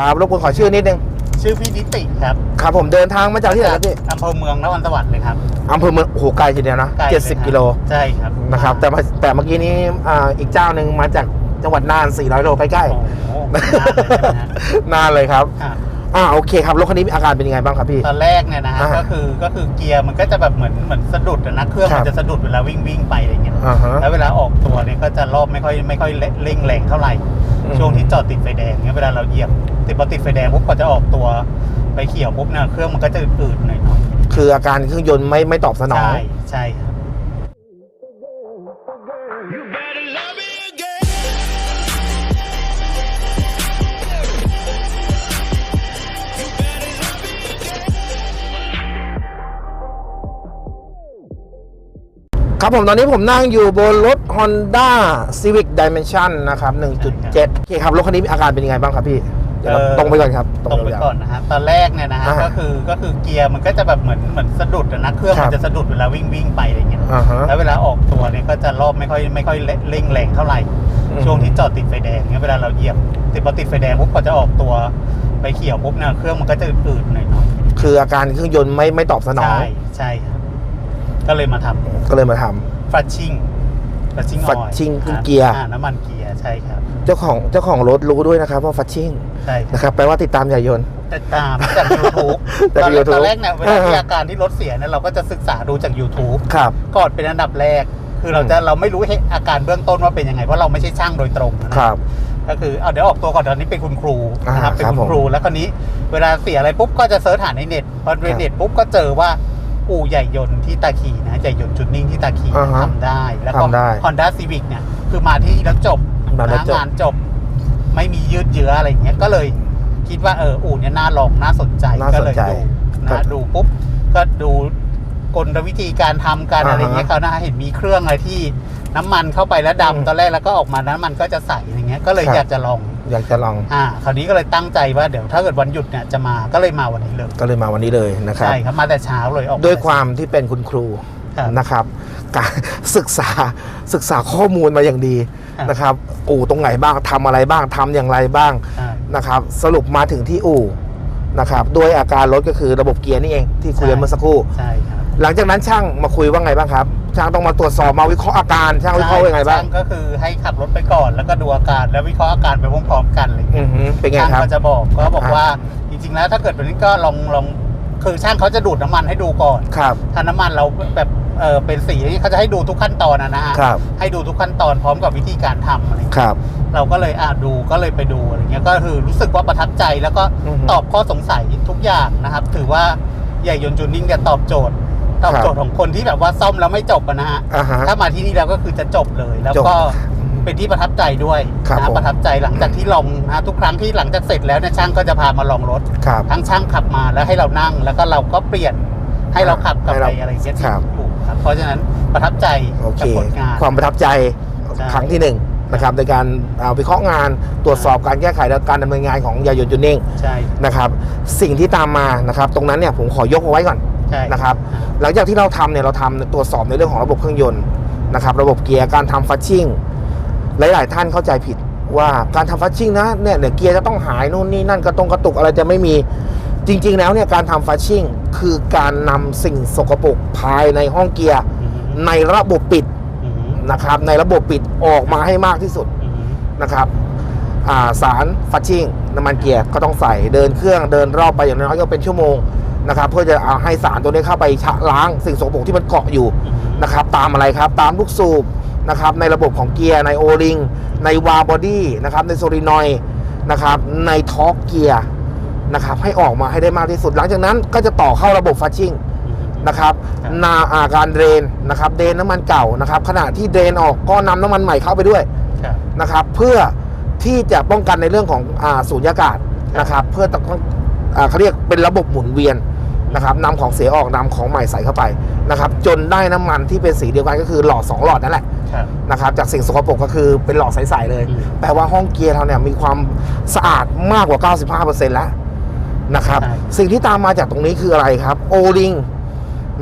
ครับรบกวนขอชื่อนิดนึงชื่อพี่นิติครับครับผมเดินทางมาจากที่ไหนครับพี่อำเภอเมืองนครสวรรค์เลยครับอำเภอเมืองโอ้โหไกลทีเดียวนะใกล้เจ็ดสิบครับกิโลใช่ครับนะครับ แต่มาแต่เมื่อกี้นี้อ่าอีกเจ้าหนึ่งมาจากจังหวัดน่าน 400 โลใกล้โอ้โหนานเลยนะฮะๆน่านเลยครับอะอ่าโอเคครับรถคันนี้อาการเป็นยังไงบ้างครับพี่ตอนแรกเนี่ยนะฮะอ่าก็คือก็คือเกียร์มันก็จะแบบเหมือนเหมือนสะดุดอะนะเครื่องครัมับนจะสะดุดเวลาวิ่งวิ่งไปอะไรเงี้ยอ่าฮะแล้วเวลาออกตัวเนี่ยก็จะรอบไม่ค่อยไม่ค่อยเร่งแรงเท่าไหร่อืม ช่วงที่จอดติดไฟแดงเนี่ยเวลาเราเหยียบติดพอติดไฟแดงปุ๊บพอจะออกตัวไปเขียวปุ๊บเนี่ยเครื่องมันก็จะอืดๆหน่อยคืออาการเครื่องยนต์ไม่ไม่ตอบสๆนอง ใช่ใช่ครับ ครับผมตอนนี้ผมนั่งอยู่บนรถ Honda Civic Dimension นะครับ 1.7โอเคครับ รถคันนี้อาการเป็นยังไงบ้างครับพี่ เดี๋ยวเราเอ่อ ตรงไปก่อนครับตรงไปยาวๆก่อนนะฮะตอนแรกเนี่ยนะฮะอ่าก็คือก็คือเกียร์มันก็จะแบบเหมือนเหมือนสะดุดอะนะเครื่องครัมับ นจะสะดุดเวลาวิ่งวิ่งไปอะไรเงี้ยอ่าฮะ แล้วเวลาออกตัวเนี่ยก็จะรอบไม่ค่อยไม่ค่อยเร่งแรงเท่าไหร่ อืม ช่วงที่จอดติดไฟแดงเนี่ยเวลาเราเหยียบติดพอติดไฟแดงปุ๊บพอจะออกตัวไปเขียวปุ๊บเนี่ยเครื่องมันก็จะอืดๆหน่อยคืออาการเครื่องยนต์ไม่ไม่ตอบสๆนอง ใช่ใช่ครับ ก็เลยมาทก็เลยมาทำำฟัชชิ่งฟัชชิ่งออย Flushing คือเกียร์ น้ำมันเกียร์ใช่ครับเจ้าของเจ้าของรถรู้ด้วยนะครับว่าฟัชชิ่งใช่ครับ นะครับแปลว่าติดตามอย่ายนต์ติดตามจาก YouTube จากตอนแรก YouTube ตอนแรกเนี่ยเวลาอ่าที่อาการที่รถเสียเนี่ยเราก็จะศึกษาดูจาก YouTube ครับ ก่อนเป็นอันดับแรก คือเราจะเราไม่รู้เหตุอาการเบื้องต้นว่าเป็นยังไงเพราะเราไม่ใช่ช่างโดยตรงนะ ครับ ก็คือเอาเดี๋ยวออกตัวก่อนตอนนี้เป็นคุณครูนะครับอ่าเป็นครับคุณครูแล้วคราวนี้เวลาเสียอะไรปุ๊บก็จะเสิร์ชหาในเน็ตพอในเน็ตปุ๊บก็เจอว่า อู่ใหญ่ยนต์ที่ตาคีนะใหญ่ยนต์จุดนิ่งที่ตาคีอ่าฮะทำได้ แล้วก็ทำได้ Honda Civic เนี่ย คือมาที่แล้วจบมาแล้วจบ งานจบ ไม่มียืดเยื้ออะไรอย่างเงี้ยก็เลยคิดว่าเอออู่เนี่ยน่าลองน่าสนใจน่าก็สนเลยใจดูครันะบดูปุ๊บ ก็ดูกลวิธีการทำการอ่าฮะอะไรอย่างเงี้ยเขานะเห็นมีเครื่องอะไรที่น้ำมันเข้าไปแล้วอืมดำตอนแรกแล้วก็ออกมาน้ำมันก็จะใสอย่างเงี้ยก็เลยครับ อยากจะลอง อยากจะลองอ่าคราวนี้ก็เลยตั้งใจว่าเดี๋ยวถ้าเกิดวันหยุดเนี่ยจะมาก็เลยมาวันนี้เลยก็เลยมาวันนี้เลยนะครับใช่ครับมาแต่เช้าเลยออกด้วยความที่เป็นคุณครูครับนะครับการศึกษาศึกษาข้อมูลมาอย่างดีครับนะครับ อู่ตรงไหนบ้างทำอะไรบ้างทำอย่างไรบ้างใช่นะครับสรุปมาถึงที่อู่นะครับด้วยอาการรถก็คือระบบเกียร์นี่เองที่คุยกันเมื่อสักครู่ใช่ครับหลังจากนั้นช่างมาคุยว่าไงบ้างครับช่างต้องมาตรวจสอบมาวิเคราะห์อาการช่างวิเคราะห์ว่ายังไงบ้างช่ก็คือให้ขับรถไปก่อนแล้วก็ดูอาการแล้ววิเคราะห์อาการไปพร้อมๆกันอะไรอย่างอืเงี้ยอหือเป็นไงช่างครับ ก็จะบอกก็บอกอ่าว่าจริงๆแล้วถ้าเกิดแบบนี้ก็ลองลองคือช่างเขาจะดูดน้ำมันให้ดูก่อน ครับ ถ้าน้ำมันเราแบบเออเป็นสีที่เขาจะให้ดูทุกขั้นตอนนะนะฮะครับ ให้ดูทุกขั้นตอนพร้อมกับวิธีการทำอะไรอย่างคเงี้ยรับ เราก็เลยอ่าดูก็เลยไปดูอะไรเงี้ยก็คือรู้สึกว่าประทับใจแล้วก็อือฮึ ตอบข้อสงสัยทุกอย่างนะครับ ถือว่าใหญ่ยนต์จูนนิ่งเนี่ยตอบโจทย์ ตอบโจทย์ของคนที่แบบว่าซ่อมแล้วไม่จบอะนะฮะอ่าฮะ ถ้ามาที่นี่แล้วก็คือจะจบเลย แล้วจบก็เป็นที่ประทับใจด้วยครับนะผม ประทับใจหลังจากที่ลองนะทุกครั้งที่หลังจากเสร็จแล้วเนี่ยช่างก็จะพามาลองรถ ครับ ทั้งช่างขับมาแล้วให้เรานั่ง แล้วก็เราก็เปลี่ยนให้เราขับกลับให้ไปเราอะไรอย่างเงี้ยครับ ถูกครับเพราะฉะนั้นประทับใจโอเค กับผลงาน ความประทับใจใช่ ครั้งที่หนึ่งนะครับในการอ่าวิเคราะห์งานตรวจสอบการแก้ไขและการดำเนินงานของยายนต์จูนนิ่งใช่นะครับ สิ่งที่ตามมานะครับ ตรงนั้นเนี่ยผมขอยกเอาไว้ก่อนใช่ นะครับอ่าหลังจากที่เราทำเนี่ยเราทำตรวจสอบในเรื่องของระบบเครื่องยนต์นะครับระบบเกียร์การทำฟัชชิ่งหลาย ๆ ท่านเข้าใจผิดว่าการทำฟัชชิ่งนะเนี่ยเดี๋ยวเกียร์จะต้องหายนู่นนี่นั่นกระตรงกระตุกอะไรจะไม่มีจริง ๆ แล้วเนี่ยการทำฟัชชิ่งคือการนำสิ่งสกปรกภายในห้องเกียร์อืมในระบบปิดอืมนะครับในระบบปิดออกมาให้มากที่สุดอืมนะครับอ่าสารฟัชชิ่งน้ำมันเกียร์ก็ต้องใส่เดินเครื่องเดินรอบไปอย่างน้อยก็เป็นชั่วโมง นะครับเพื่อจะเอาให้สารตัวนี้เข้าไปชะล้างสิ่งสกปรกที่มันเกาะอยู่นะครับตามอะไรครับตามลูกสูบนะครับในระบบของเกียร์ในโอริงในวาบอดี้นะครับในโซลินอยนะครับในท็อกเกียร์นะครับให้ออกมาให้ได้มากที่สุด หลังจากนั้นก็จะต่อเข้าระบบฟัชชิ่งนะครับนาอาการเดรนนะครับเดรนน้ำมันเก่านะครับขณะที่เดรนออกก็นำน้ำมันใหม่เข้าไปด้วยนะครับเพื่อที่จะป้องกันในเรื่องของอาสูญญากาศนะครับเพื่อต้องเขาเรียกเป็นระบบหมุนเวียน นะครับนำของเสียออกนำของใหม่ใส่เข้าไปนะครับจนได้น้ำมันที่เป็นสีเดียวกันก็คือหลอด2หลอดนั่นแหละครับนะครับจากสิ่งสกปรกก็คือเป็นหลอดใสๆเลยอืมแปลว่าห้องเกียร์เราเนี่ยมีความสะอาดมากกว่า 95%แล้วนะครับใช่สิ่งที่ตามมาจากตรงนี้คืออะไรครับโอลิง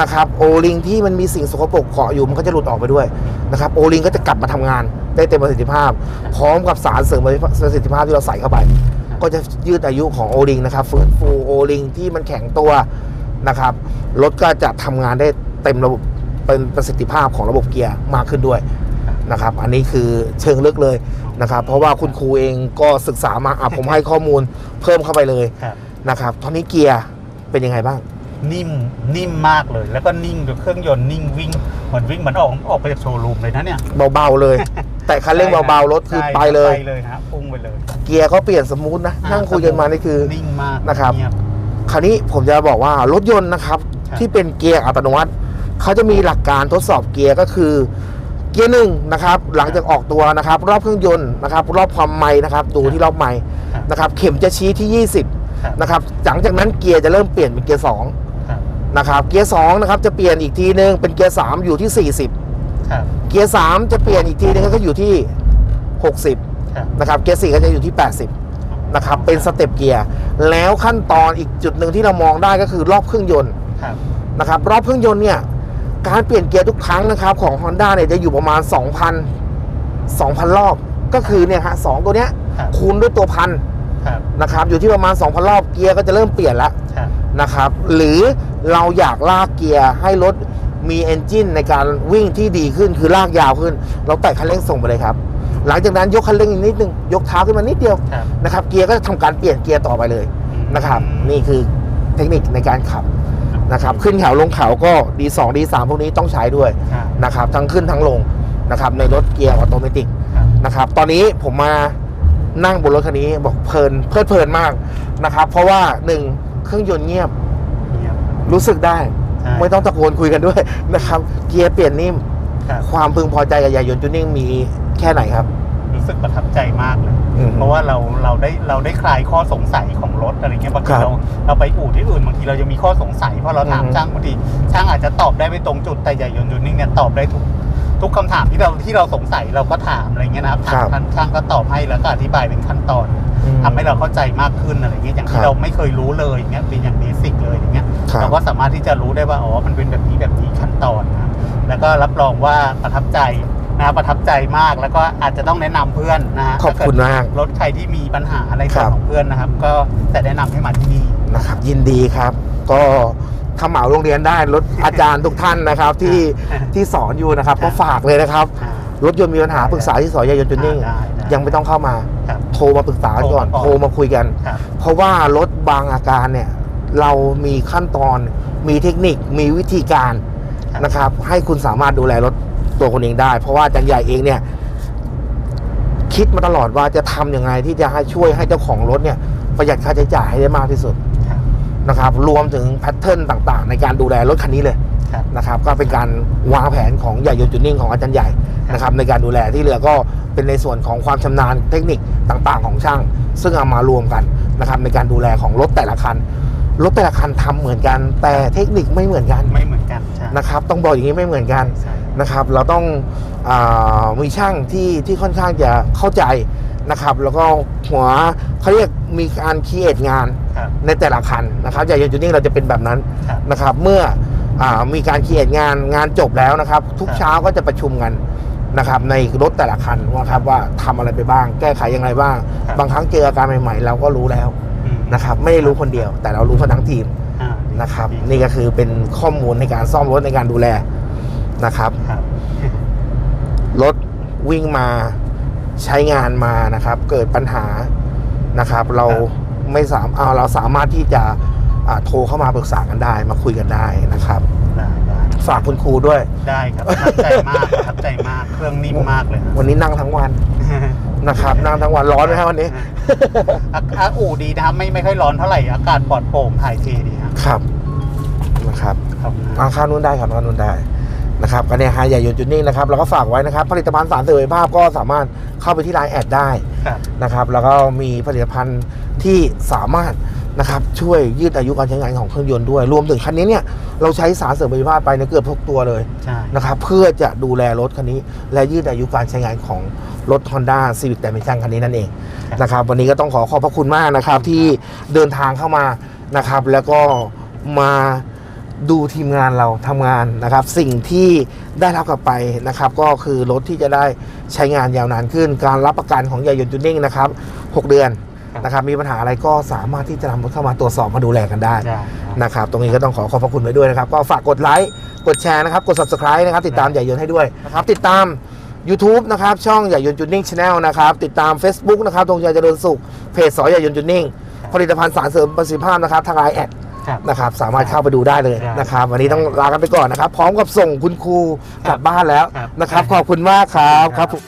นะครับโอลิงที่มันมีสิ่งสกปรกเกาะอยู่มันก็จะหลุดออกไปด้วยนะครับโอลิงก็จะกลับมาทำงานได้เต็มประสิทธิภาพ พร้อมกับสารเสริมประสิทธิภาพที่เราใส่เข้าไป ก็จะยืดอายุของโอลิงนะครับฟื้นฟูโอลิงที่มันแข็งตัว นะครับรถก็จะทำงานได้เต็มระบบเป็นประสิทธิภาพของระบบเกียร์มากขึ้นด้วยนะครับ อันนี้คือเชิงลึกเลยนะครับ เพราะว่าคุณครูเองก็ศึกษามาอะผมให้ข้อมูลเพิ่มเข้าไปเลยครับนะครับตอนนี้เกียร์เป็นยังไงบ้าง นิ่มนิ่มมากเลย แล้วก็นิ่งกับเครื่องยนต์นิ่งวิ่งเหมือนวิ่งเหมือนออกออกไปจากโชว์รูมเลยนะเนี่ยเบาๆเลย แต่คันเร่งเบาๆรถคือใช่ไปเลยไปเลยฮะพุ่งไปเลย เกียร์ก็เปลี่ยนสมูทนะนั่งคุยกันมานี่คือนิ่งมากนะครับเงีย คราวนี้ผมจะบอกว่ารถยนต์นะครับครับ ที่เป็นเกียร์อัตโนมัติเขาจะมีหลักการทดสอบเกียร์ก็คือเกียร์หนึ่งนะครับ หลังจากออกตัวนะครับ รอบเครื่องยนต์นะครับ รอบความไม่นะครับดูที่รอบไม่ครับนะครับ เข็มจะชี้ที่ครับ20นะครับหลังจากนั้นเกียร์จะเริ่มเปลี่ยนเป็นเกียร์2ครับนะครับ เกียร์2นะครับจะเปลี่ยนอีกทีนึงเป็นเกียร์3อยู่ที่ 40ครับเกียร์3จะเปลี่ยนอีกทีนึงก็อยู่ที่ 60ครับนะครับ เกียร์4ก็จะอยู่ที่ 80 นะครับเป็นสเต็ปเกียร์แล้วขั้นตอนอีกจุดหนึ่งที่เรามองได้ก็คือรอบเครื่องยนต์ครับนะครับรอบเครื่องยนต์เนี่ยการเปลี่ยนเกียร์ทุกครั้งนะครับของ Honda เนี่ยจะอยู่ประมาณ 2,000 2,000 รอบ ก็คือเนี่ยฮะสองตัวเนี้ยครับคูณด้วยตัวพันครับนะครับอยู่ที่ประมาณ 2,000 รอบเกียร์ก็จะเริ่มเปลี่ยนแล้วครับนะครับหรือเราอยากลากเกียร์ให้รถมีเอนจินในการวิ่งที่ดีขึ้นคือลากยาวขึ้น เราแตะคันเร่งส่งไปเลยครับ หลังจากนั้นยกคันเร่งอีกนิดนึงยกเท้าขึ้นมานิดเดียวครับนะครับเกียร์ก็จะทำการเปลี่ยนเกียร์ต่อไปเลยนะครับ นี่คือเทคนิคในการขับนะครับขึ้นเขาลงเขาก็ดี2ดี3พวกนี้ต้องใช้ด้วยครับ นะครับทั้งขึ้นทั้งลงนะครับในรถเกียร์ออโตเมติกครับนะครับตอนนี้ผมมานั่งบนรถคันนี้บอกเพลินเพลิดเพลินมากนะครับเพราะว่าหนึ่งเครื่องยนต์เงียบเงียบรู้สึกได้ ใช่ ไม่ต้องตะโกนคุยกันด้วยนะครับ เกียร์เปลี่ยนนิ่ม ครับ ความพึงพอใจกับยายนต์จูนิ่งมีแค่ไหนครับ รู้สึกประทับใจมากเลย อืม เพราะว่าเราเราได้เราได้คลายข้อสงสัยของรถอะไรเงี้ยบางคทีรับเราเราไปอู่ที่อื่นบางทีเราจะมีข้อสงสัยเพราะเราถามอืม ช่างบางทีช่างอาจจะตอบได้ไม่ตรงจุดแต่ใหญ่ยนต์ยูนิ่งเนี่ยตอบได้ทุก ทุกคำถามที่เราที่เราสงสัยเราก็ถามอะไรเงี้ยนะครับถามท่านช่างก็ตอบให้แล้วก็อธิบายเป็นขั้นตอนอืมทำให้เราเข้าใจมากขึ้นอะไรเงี้ยอย่างครัที่บเราไม่เคยรู้เลยอย่างเงี้ยเป็นอย่างเบสิกเลยอย่างเงี้ยครับเราก็สามารถที่จะรู้ได้ว่าอ๋อมันเป็นแบบนี้แบบนี้ขั้นตอนนะครับแล้วก็รับรองว่าประทับใจนะประทับใจมากแล้วก็อาจจะต้องแนะนำเพื่อนนะฮะขอบคุณมากรถใครที่มีปัญหาในส่วนครับของเพื่อนนะครับ ก็แต่แนะนำให้มาที่นี่นะครับ ยินดีครับ ก็ ถ้าเหมาโรงเรียนได้รถอาจารย์ทุกท่านนะครับที่อ่าที่สอนอยู่นะครับครัก็บฝากเลยนะครับอ่ารถยนต์มีปัญหาปรึกษาที่สอยายนต์จูนิ่งอ่าได้ได้ยังไม่ต้องเข้ามาครับโทรมาปรึกษาก่อนโทรมาก่อนโทรมาคุยกันครับเพราะว่ารถบางอาการเนี่ยเรามีขั้นตอนมีเทคนิคมีวิธีการครับนะครับ ให้คุณสามารถดูแลรถตัวคนเองได้ เพราะว่าอาจารย์ใหญ่เองเนี่ย คิดมาตลอดว่าจะทำยังไงที่จะให้ช่วยให้เจ้าของรถเนี่ย ประหยัดค่าใช้จ่ายให้ได้มากที่สุดครับ นะครับ รวมถึงแพทเทิร์นต่างๆ ในการดูแลรถคันนี้เลยครับนะครับ ก็เป็นการวางแผนของใหญ่ยนต์จุดนิ่งของอาจารย์ใหญ่นะครับ ในการดูแลที่เหลือก็เป็นในส่วนของความชำนาญเทคนิคต่างๆ ของช่าง ซึ่งเอามารวมกันนะครับ ในการดูแลของรถแต่ละคันรถแต่ละคันทำเหมือนกัน แต่เทคนิคไม่เหมือนกันไม่เหมือนกันใช่นะครับ ต้องบอกอย่างนี้ไม่เหมือนกันใช่นะครับ เราต้องอามีช่างที่ที่ค่อนข้างจะเข้าใจ นะครับ แล้วก็หัวเขาเรียกมีการคิดเอทงานครับ ในแต่ละคันนะครับใหญ่ยนต์จุดนิ่งเราจะเป็นแบบนั้นครับนะครับ เมื่ออามีการเคลียร์งานงานจบแล้วนะครับ ทุกครับเช้าก็จะประชุมกันนะครับ ในรถแต่ละคันว่าครับว่าทำอะไรไปบ้าง แก้ไขยังไงบ้าง ครับ บางครั้งเจออาการใหม่ๆ เราก็รู้แล้วอืมนะครับไม่ได้รู้คนเดียว แต่เรารู้กันทั้งทีมอ่าดีนะครับดีนี่ก็คือเป็นข้อมูลในการซ่อมรถในการดูแลนะครับ ครับ รถวิ่งมา ใช้งานมานะครับ เกิดปัญหานะครับ เราไม่สามเอาเราสามารถที่จะอ่าโทรเข้ามาปรึกษากันได้มาคุยกันได้นะครับได้ได้ฝากคุณครูด้วยได้ครับประทับใจมากประทับใจมากเครื่องนิ่มมากเลยวันนี้นั่งทั้งวันนะครับนั่งทั้งวันร้อนไหมครับวันนี้อาอาอู่ดีนะครับไม่ไม่ค่อยร้อนเท่าไหร่อากาศปลอดโปร่งถ่ายเทดีครับ ครับนะครับขอบคุณเอาข้าวนู้นได้ครับข้าวนู้นได้ นะครับก็เนี่ยฮายใหญ่ยนต์จุดนิ่งนะครับเราก็ฝากไว้นะครับ ผลิตภัณฑ์สารเสริมสุขภาพก็สามารถเข้าไปที่ไลน์แอดได้ครับ นะครับแล้วก็มีผลิตภัณฑ์ที่สามารถนะครับช่วยยืดอายุการใช้งานของเครื่องยนต์ด้วย รวมถึงคันนี้เนี่ยเราใช้สารเสริมประสิทธิภาพไปในเกือบทุกตัวเลย ใช่ นะครับเพื่อจะดูแลรถคันนี้ และยืดอายุการใช้งานของรถ Honda Civic Dimension คันนี้นั่นเองนะครับวันนี้ก็ต้องขอขอบพระคุณมากนะครับที่เดินทางเข้ามานะครับแล้วก็มา ดูทีมงานเราทำงานนะครับ สิ่งที่ได้รับกลับไปนะครับ ก็คือรถที่จะได้ใช้งานยาวนานขึ้น การรับประกันของยายนต์จูนิ่งนะครับ 6 เดือนครับนะครับมีปัญหาอะไรก็สามารถที่จะนำเข้ามาตรวจสอบมาดูแลกันได้ได้นะครับ ตรงนี้ก็ต้องขอขอบพระคุณไว้ด้วยนะครับ ก็ฝากกดไลค์กดแชร์นะครับ กด subscribe นะครับ ติดตามใหญ่ยนต์ให้ด้วยนะครับ ติดตาม YouTube นะครับ ช่องใหญ่ยนต์จูนนิ่งชาแนลนะครับ ติดตาม Facebook นะครับตรงใจเจริญสุขเพจสอใหญ่ยนต์จูนนิ่งครับผลิตภัณฑ์สารเสริมประสิทธิภาพนะครับทางไลน์แอด ครับนะครับสามารถเข้าไปดูได้เลยได้นะครับวันนี้ต้องลากันไปก่อนนะครับ พร้อมกับส่งคุณครูกลับบ้านแล้วครับนะครับ ขอบคุณมากครับครับผม